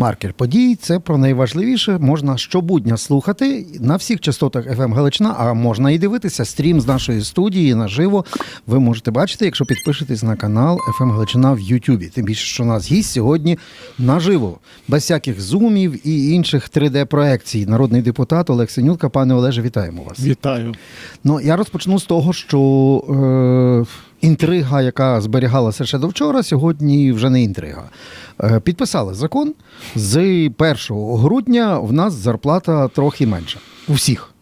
Маркер подій це про найважливіше. Можна щобудня слухати на всіх частотах FM Галичина, а можна і дивитися стрім з нашої студії наживо. Ви можете бачити, якщо підпишетесь на канал FM Галичина в Ютубі. Тим більше, що у нас гість сьогодні наживо, без всяких зумів і інших 3D-проекцій. Народний депутат Олег Синютка. Пане Олеже, вітаємо вас. Вітаю. Ну, я розпочну з того, що е, інтрига, яка зберігалася ще до вчора, сьогодні вже не інтрига. Е, підписали закон. З 1 грудня в нас зарплата трохи менша. У всіх.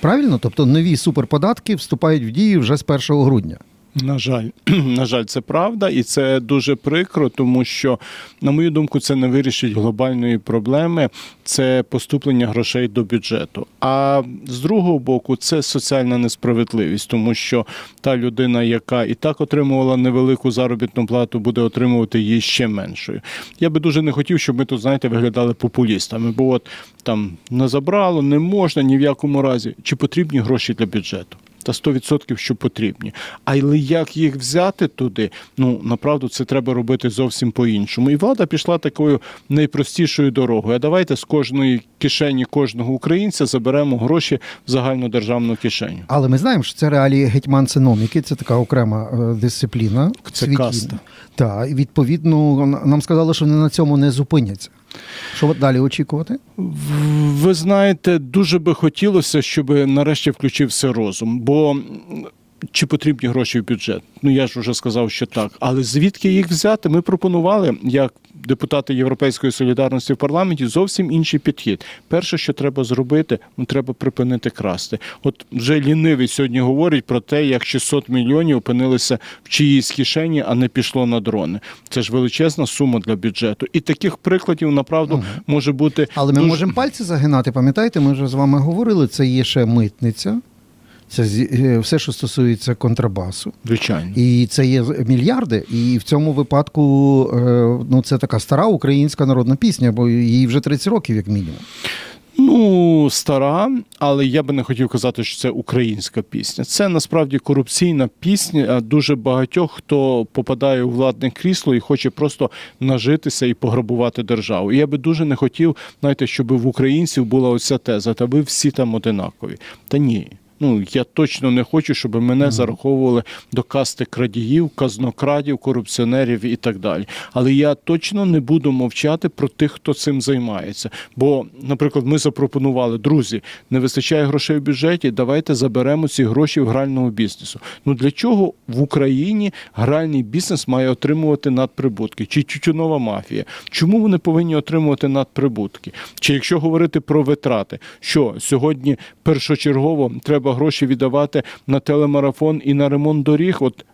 Правильно? Тобто нові суперподатки вступають в дію вже з 1 грудня. На жаль, на жаль, це правда, і це дуже прикро, тому що, на мою думку, це не вирішить глобальної проблеми. Це поступлення грошей до бюджету. А з другого боку, це соціальна несправедливість, тому що та людина, яка і так отримувала невелику заробітну плату, буде отримувати її ще меншою. Я би дуже не хотів, щоб ми тут, знаєте, виглядали популістами, бо от там не забрало, не можна ні в якому разі. Чи потрібні гроші для бюджету? Та 100% що потрібні. Але як їх взяти туди? Ну направду це треба робити зовсім по-іншому. І влада пішла такою найпростішою дорогою. А давайте з кожної кишені кожного українця заберемо гроші в загальну державну кишеню. Але ми знаємо, що це реалії гетьманциноміки, це така окрема е, дисципліна. Це світі. каста. Так, і відповідно нам сказали, що вони на цьому не зупиняться. Що далі очікувати? Ви знаєте, дуже би хотілося, щоб нарешті включився розум. Бо чи потрібні гроші в бюджет? Ну я ж вже сказав, що так. Але звідки їх взяти? Ми пропонували як депутати Європейської солідарності в парламенті зовсім інший підхід. Перше, що треба зробити, ну треба припинити красти. От вже лінивий сьогодні говорить про те, як 600 мільйонів опинилися в чиїсь кишені, а не пішло на дрони. Це ж величезна сума для бюджету. І таких прикладів направду може бути. Але ми дуже- можемо пальці загинати. Пам'ятаєте, ми вже з вами говорили, це є ще митниця. Це е, все, що стосується контрабасу. Звичайно. І це є мільярди. І в цьому випадку е, ну, це така стара українська народна пісня, бо їй вже 30 років, як мінімум. Ну, стара, але я би не хотів казати, що це українська пісня. Це насправді корупційна пісня дуже багатьох, хто попадає у владне крісло і хоче просто нажитися і пограбувати державу. І я би дуже не хотів, знаєте, щоб в українців була оця теза, та ви всі там одинакові. Та ні. Ну, я точно не хочу, щоб мене зараховували до касти крадіїв, казнокрадів, корупціонерів і так далі. Але я точно не буду мовчати про тих, хто цим займається. Бо, наприклад, ми запропонували, друзі, не вистачає грошей в бюджеті, давайте заберемо ці гроші в грального бізнесу. Ну для чого в Україні гральний бізнес має отримувати надприбутки? Чи тютюнова мафія? Чому вони повинні отримувати надприбутки? Чи якщо говорити про витрати, що сьогодні першочергово треба гроші віддавати на телемарафон і на ремонт доріг? От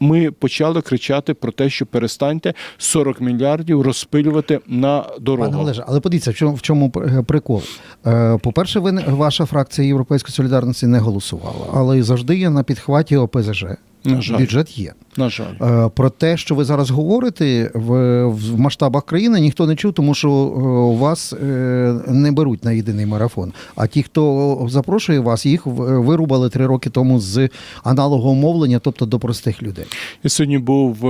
ми почали кричати про те, що перестаньте 40 мільярдів розпилювати на Пане дорогах. Олеже, але подивіться, в чому, в чому е, прикол. Е, По-перше, ви не- ваша фракція Європейської солідарності не голосувала, але завжди є на підхваті ОПЗЖ. На жаль. Бюджет є. На жаль. Е, Про те, що ви зараз говорите в, в масштабах країни, ніхто не чув, тому що е, вас е, не беруть на єдиний марафон. А ті, хто запрошує вас, їх вирубали три роки тому з аналогового мовлення, тобто до простих людей. Я сьогодні був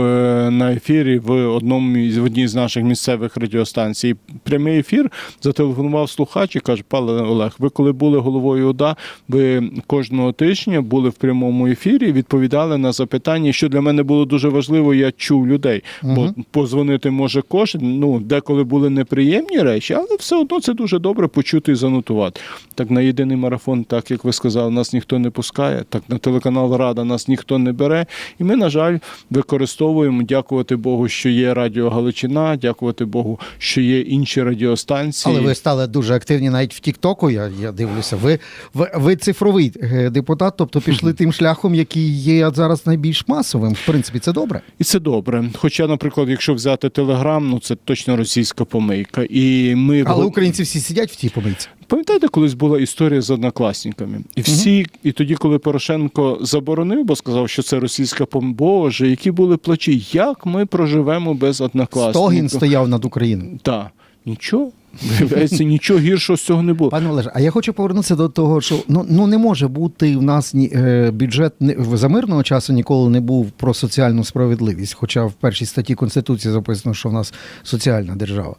на ефірі в одному із- в одній з наших місцевих радіостанцій. Прямий ефір зателефонував слухач і каже: Пане Олег, ви коли були головою ОДА, ви кожного тижня були в прямому ефірі, відповідали на запитання, що для мене було дуже важливо. Я чув людей, бо позвонити може кожен. Ну деколи були неприємні речі, але все одно це дуже добре почути і занотувати. Так на єдиний марафон, так як ви сказали, нас ніхто не пускає. Так на телеканал Рада нас ніхто не бере. І ми, на жаль, використовуємо. Дякувати Богу, що є Радіо Галичина, дякувати Богу, що є інші радіостанції. Але ви стали дуже активні навіть в Тіктоку. Я, я дивлюся. Ви, ви, ви цифровий е, депутат, тобто пішли тим шляхом, який є зараз найбільш масовим. Принципі, це добре. І це добре. Хоча, наприклад, якщо взяти Телеграм, ну це точно російська помийка. І ми Але українці всі сидять в тій помийці. Пам'ятаєте, колись була історія з однокласниками, і всі, і тоді, коли Порошенко заборонив, бо сказав, що це російська пом... Боже, які були плачі, як ми проживемо без однокласників? Стогін стояв над Україною. Так, нічого. Виявляється, нічого гіршого з цього не було. Пане Олеже, а я хочу повернутися до того, що ну, ну не може бути в нас ні, е, бюджет не, за мирного часу ніколи не був про соціальну справедливість. Хоча в першій статті Конституції записано, що в нас соціальна держава.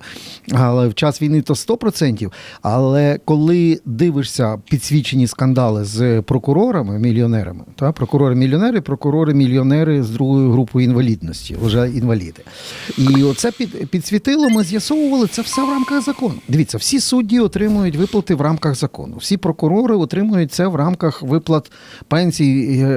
Але в час війни то 100%. Але коли дивишся підсвічені скандали з прокурорами, мільйонерами, та прокурори-мільйонери, прокурори-мільйонери з другою групою інвалідності, вже інваліди. І оце під, підсвітило, ми з'ясовували це все в рамках закону. Дивіться, всі судді отримують виплати в рамках закону. Всі прокурори отримують це в рамках виплат пенсій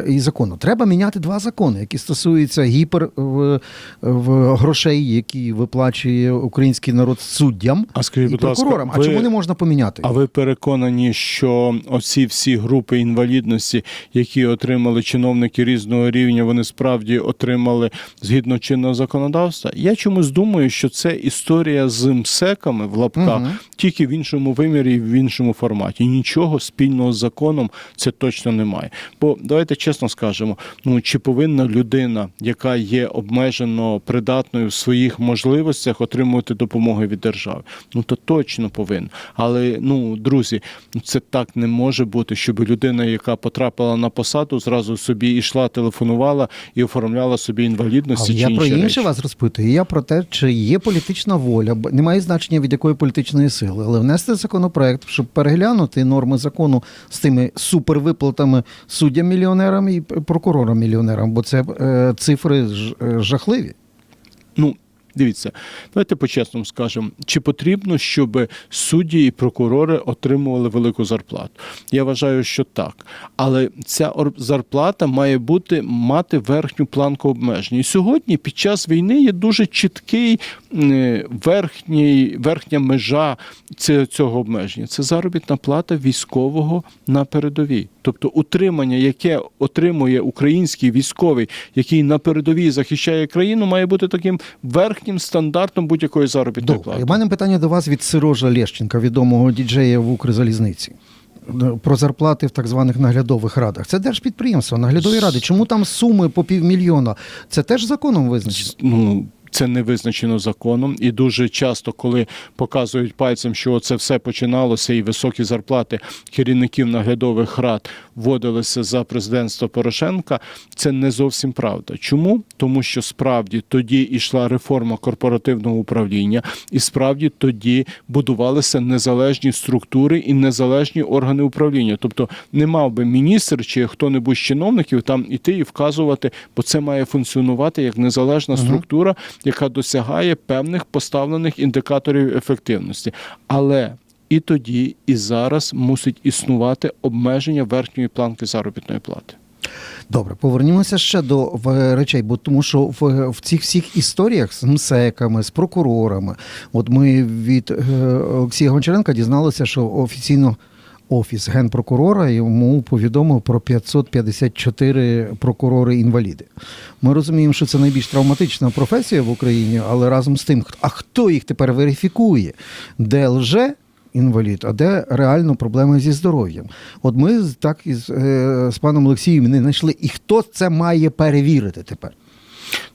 і, закону. Треба міняти два закони, які стосуються гіпер в, в грошей, які виплачує український народ суддям А скажіть, і будь ласка, прокурорам. а чому не можна поміняти? А ви переконані, що оці всі групи інвалідності, які отримали чиновники різного рівня, вони справді отримали згідно чинного законодавства? Я чомусь думаю, що це історія з МСЕКами в лапках, Мгм. тільки в іншому вимірі в іншому форматі. Нічого спільного з законом це точно немає. Бо давайте чесно скажемо: ну чи повинна людина, яка є обмежено придатною в своїх можливостях, отримувати допомоги від держави? Ну то точно повинна. Але ну, друзі, це так не може бути, щоб людина, яка потрапила на посаду, зразу собі йшла, телефонувала і оформляла собі інвалідності Але чи я про інше речі. вас розпитую. Я про те, чи є політична воля, бо немає значення від якої політичної сили, але внести законопроект, щоб переглянути норми закону з тими супервиплатами суддям-мільйонерам і прокурорам-мільйонерам, бо це е, цифри ж- е, жахливі. Ну, дивіться, давайте по-чесному скажемо, чи потрібно, щоб судді і прокурори отримували велику зарплату? Я вважаю, що так. Але ця зарплата має бути мати верхню планку обмежень. І сьогодні, під час війни, є дуже чіткий е, верхній, верхня межа цього обмеження. Це заробітна плата військового на передовій. Тобто утримання, яке отримує український військовий, який на передовій захищає країну, має бути таким верхнім стандартом будь-якої заробітної плати. У мене питання до вас від Сирожа Лещенка, відомого діджея в Укрзалізниці. Про зарплати в так званих наглядових радах. Це держпідприємство, наглядові ради. Чому там суми по півмільйона? Це теж законом визначено? ну, це не визначено законом, і дуже часто, коли показують пальцем, що це все починалося, і високі зарплати керівників наглядових рад вводилися за президентства Порошенка, це не зовсім правда. Чому? Тому що справді тоді йшла реформа корпоративного управління, і справді тоді будувалися незалежні структури і незалежні органи управління. Тобто не мав би міністр чи хто-небудь з чиновників там іти і вказувати, бо це має функціонувати як незалежна структура, яка досягає певних поставлених індикаторів ефективності. Але і тоді, і зараз мусить існувати обмеження верхньої планки заробітної плати. Добре, повернімося ще до речей, бо тому що в, в цих всіх історіях з МСЕКами, з прокурорами, от ми від е, Олексія Гончаренка дізналися, що офіційно офіс генпрокурора йому повідомив про 554 прокурори-інваліди. Ми розуміємо, що це найбільш травматична професія в Україні, але разом з тим, а хто їх тепер верифікує, де лже інвалід, а де реально проблеми зі здоров'ям. От ми так із е, з паном Олексієм не знайшли. І хто це має перевірити тепер?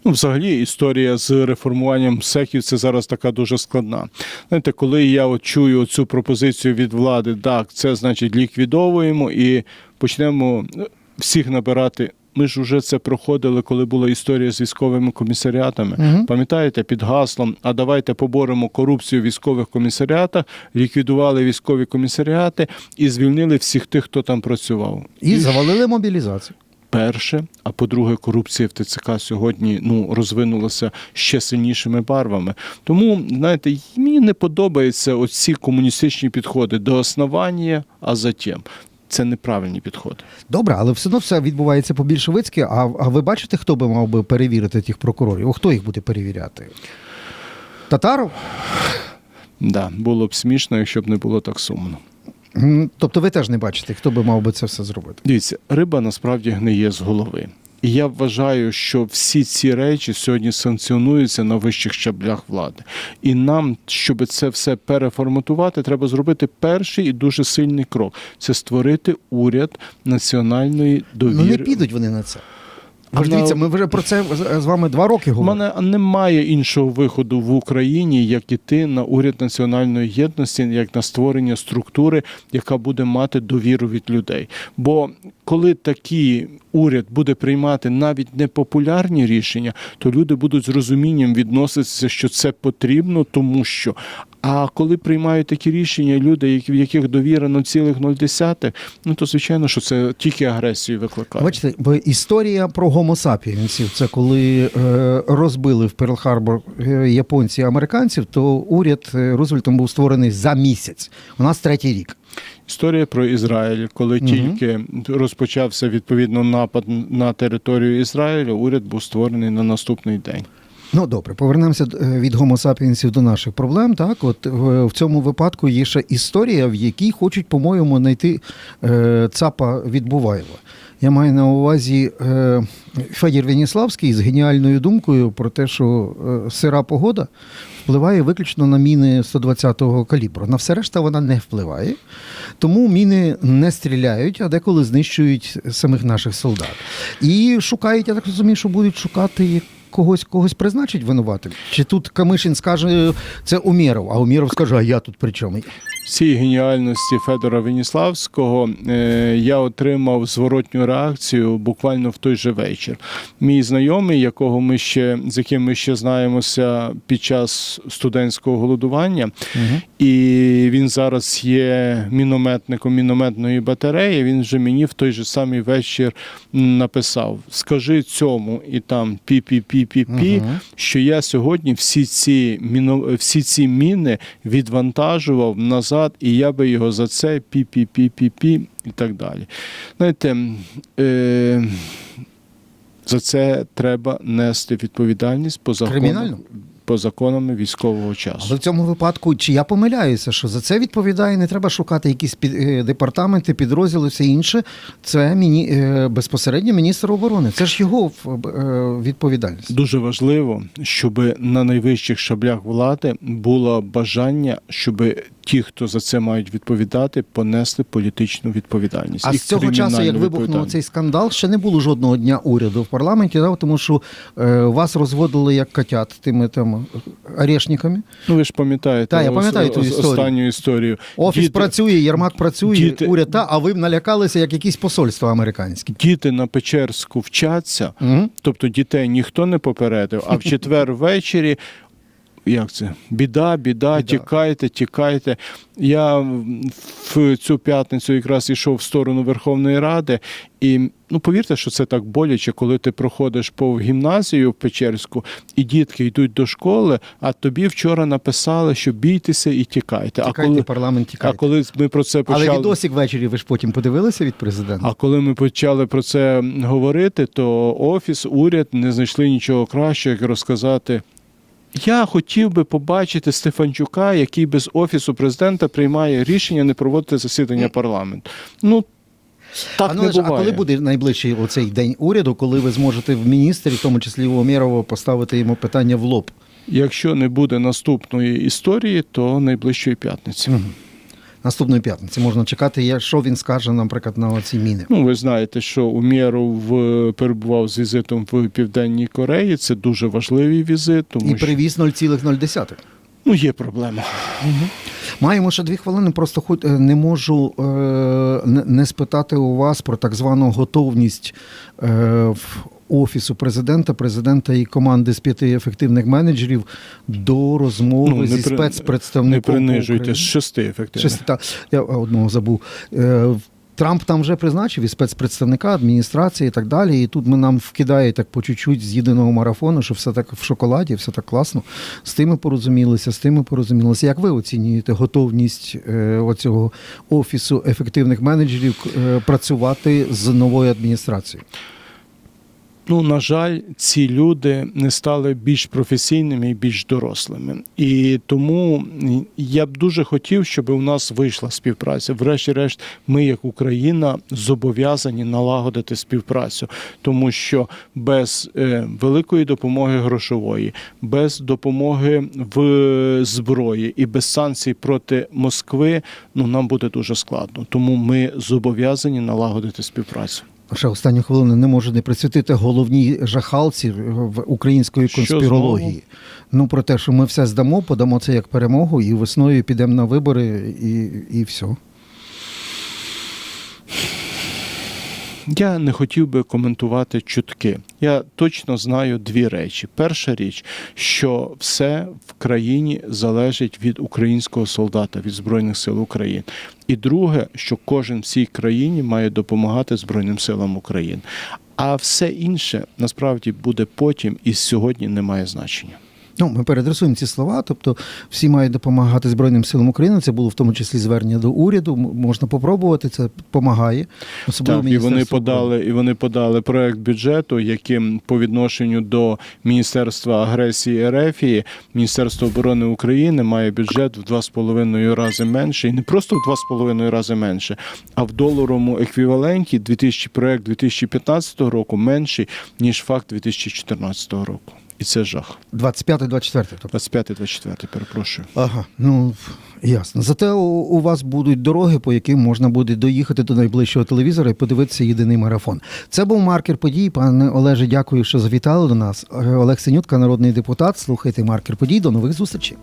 Ну, взагалі, історія з реформуванням секів це зараз така дуже складна. Знаєте, коли я от чую цю пропозицію від влади, так, це значить ліквідовуємо і почнемо ну, всіх набирати. Ми ж вже це проходили, коли була історія з військовими комісаріатами. Мгм. Пам'ятаєте, під гаслом, а давайте поборемо корупцію в військових комісаріатах, ліквідували військові комісаріати і звільнили всіх тих, хто там працював. І завалили мобілізацію. Перше, а по-друге, корупція в ТЦК сьогодні ну розвинулася ще сильнішими барвами. Тому знаєте, мені не подобаються оці комуністичні підходи до основання, а затім. Це неправильні підходи. Добре, але все одно все відбувається по-більшовицьки. А, а ви бачите, хто би мав би перевірити тих прокурорів? О, хто їх буде перевіряти? Татаров? Да, було б смішно, якщо б не було так сумно. Тобто ви теж не бачите, хто би мав би це все зробити. Дивіться, риба насправді гниє з голови. І я вважаю, що всі ці речі сьогодні санкціонуються на вищих щаблях влади. І нам, щоб це все переформатувати, треба зробити перший і дуже сильний крок це створити уряд національної довіри. Ну не підуть вони на це. Ви ж дивіться, ми вже про це з- вами два роки У мене немає іншого виходу в Україні, як іти на уряд національної єдності, як на створення структури, яка буде мати довіру від людей. Бо коли такий уряд буде приймати навіть непопулярні рішення, то люди будуть з розумінням відноситися, що це потрібно, тому що. А коли приймають такі рішення, люди, в яких довіра 0,0, ну то звичайно, що це тільки агресію викликає. Бачите, бо історія про гомосапіенсів, це коли е, розбили в Перл-Харбор е, японці і американців, то уряд е, Рузвельтом був створений за місяць. У нас третій рік. Історія про Ізраїль, коли угу. тільки розпочався відповідно напад на територію Ізраїлю, уряд був створений на наступний день. Ну добре, повернемося е, від гомосапіенсів до наших проблем. Так, от е, в цьому випадку є ще історія, в якій хочуть, по-моєму, знайти е, цапа від Буваєва. Я маю на увазі е, Федір Веніславський з геніальною думкою про те, що е, сира погода впливає виключно на міни 120-го калібру. На все решта вона не впливає. Тому міни не стріляють, а деколи знищують самих наших солдат. І шукають, я так розумію, що будуть шукати когось, когось призначить винуватим. Чи тут Камишин скаже, це Умєров, а Умєров скаже, а я тут при чому? Цій геніальності Федора Веніславського е, я отримав зворотню реакцію буквально в той же вечір. Мій знайомий, якого ми ще з яким ми ще знаємося під час студентського голодування, Угу. і він зараз є мінометником мінометної батареї. Він вже мені в той же самий вечір написав: Скажи цьому і там пі-пі-пі-пі-пі, що я сьогодні всі ці міно, всі ці міни відвантажував назад, і я би його за це пі-пі-пі-пі-пі і так далі. Знаєте, е, за це треба нести відповідальність по закону, Кримінальну? По законам військового часу. Але в цьому випадку, чи я помиляюся, що за це відповідає, не треба шукати якісь під, е, департаменти, підрозділи, все інше. Це міні, е, безпосередньо міністр оборони. Це ж його е, відповідальність. Дуже важливо, щоб на найвищих шаблях влади було бажання, щоб ті, хто за це мають відповідати, понесли політичну відповідальність. А з цього часу, як вибухнув цей скандал, ще не було жодного дня уряду в парламенті, да, тому що е, вас розводили як котят тими там орешниками. Ну ви ж пам'ятаєте Та, я пам'ятаю ту історію. останню історію. Офіс Діти- працює, Єрмак працює, діти- уряд та, а ви налякалися як якісь посольства американські. Діти на Печерську вчаться, Угу. тобто дітей ніхто не попередив, а в четвер ввечері. Як це? Біда, біда, Біда. тікайте, тікайте. Я в цю п'ятницю якраз йшов в сторону Верховної Ради, і ну повірте, що це так боляче, коли ти проходиш по гімназію в Печерську, і дітки йдуть до школи, а тобі вчора написали, що бійтеся і тікайте. Тікайте, а коли, парламент а коли ми про це почали. Але відосик ввечері ви ж потім подивилися від президента? А коли ми почали про це говорити, то офіс, уряд не знайшли нічого кращого, як розказати. Я хотів би побачити Стефанчука, який без офісу президента приймає рішення не проводити засідання парламенту. Ну так а, не ж, а коли буде найближчий оцей день уряду, коли ви зможете в міністрі, в тому числі у Омєрова, поставити йому питання в лоб? Якщо не буде наступної історії, то найближчої п'ятниці. Мгм. Наступної п'ятниці можна чекати, що він скаже, наприклад, на оці міни. Ну, ви знаєте, що Умєров е, перебував з візитом в Південній Кореї. Це дуже важливий візит, тому І привіз 0,0. ну, є проблема. Маємо ще дві хвилини. Просто хоч е, не можу е, не- не спитати у вас про так звану готовність е, в офісу президента, президента і команди з п'яти ефективних менеджерів до розмови Ну, зі при- спецпредставником. Не принижуйте з шести ефективних. Щось, та, я одного забув. Е, Трамп там вже призначив і спецпредставника, адміністрації і так далі. І тут ми нам вкидає так по чуть-чуть з єдиного марафону, що все так в шоколаді, все так класно. З тими порозумілися, з тими порозумілися. Як ви оцінюєте готовність е, оцього офісу ефективних менеджерів е, працювати з новою адміністрацією? Ну, на жаль, ці люди не стали більш професійними і більш дорослими. І тому я б дуже хотів, щоб у нас вийшла співпраця. Врешті-решт, ми, як Україна, зобов'язані налагодити співпрацю, тому що без е, великої допомоги грошової, без допомоги в зброї і без санкцій проти Москви, ну нам буде дуже складно. Тому ми зобов'язані налагодити співпрацю. Ще останню хвилину не можу не присвятити головній жахалці в української конспірології. Ну про те, що ми все здамо, подамо це як перемогу, і весною підемо на вибори, і, і все. Я не хотів би коментувати чутки. Я точно знаю дві речі. Перша річ, що все в країні залежить від українського солдата, від Збройних сил України. І друге, що кожен в цій країні має допомагати Збройним силам України. А все інше насправді буде потім і сьогодні не має значення. Ну, ми передресуємо ці слова, тобто всі мають допомагати Збройним силам України. Це було в тому числі звернення до уряду. Можна попробувати, це допомагає. Особливо Так, і вони подали, і вони подали проект бюджету, яким по відношенню до Міністерства агресії РФ Міністерство оборони України має бюджет в 2,5 рази менше, і не просто в 2,5 рази менше, а в доларовому еквіваленті 2000, проект 2015 року менший ніж факт 2014 року. І це жах. 25-24. Тобто. 25-24, перепрошую. Ага, ну ясно. Зате у, у вас будуть дороги, по яким можна буде доїхати до найближчого телевізора і подивитися єдиний марафон. Це був маркер подій. Пане Олеже, дякую, що завітали до нас. Е, Олег Синютка, народний депутат. Слухайте маркер подій. До нових зустрічей.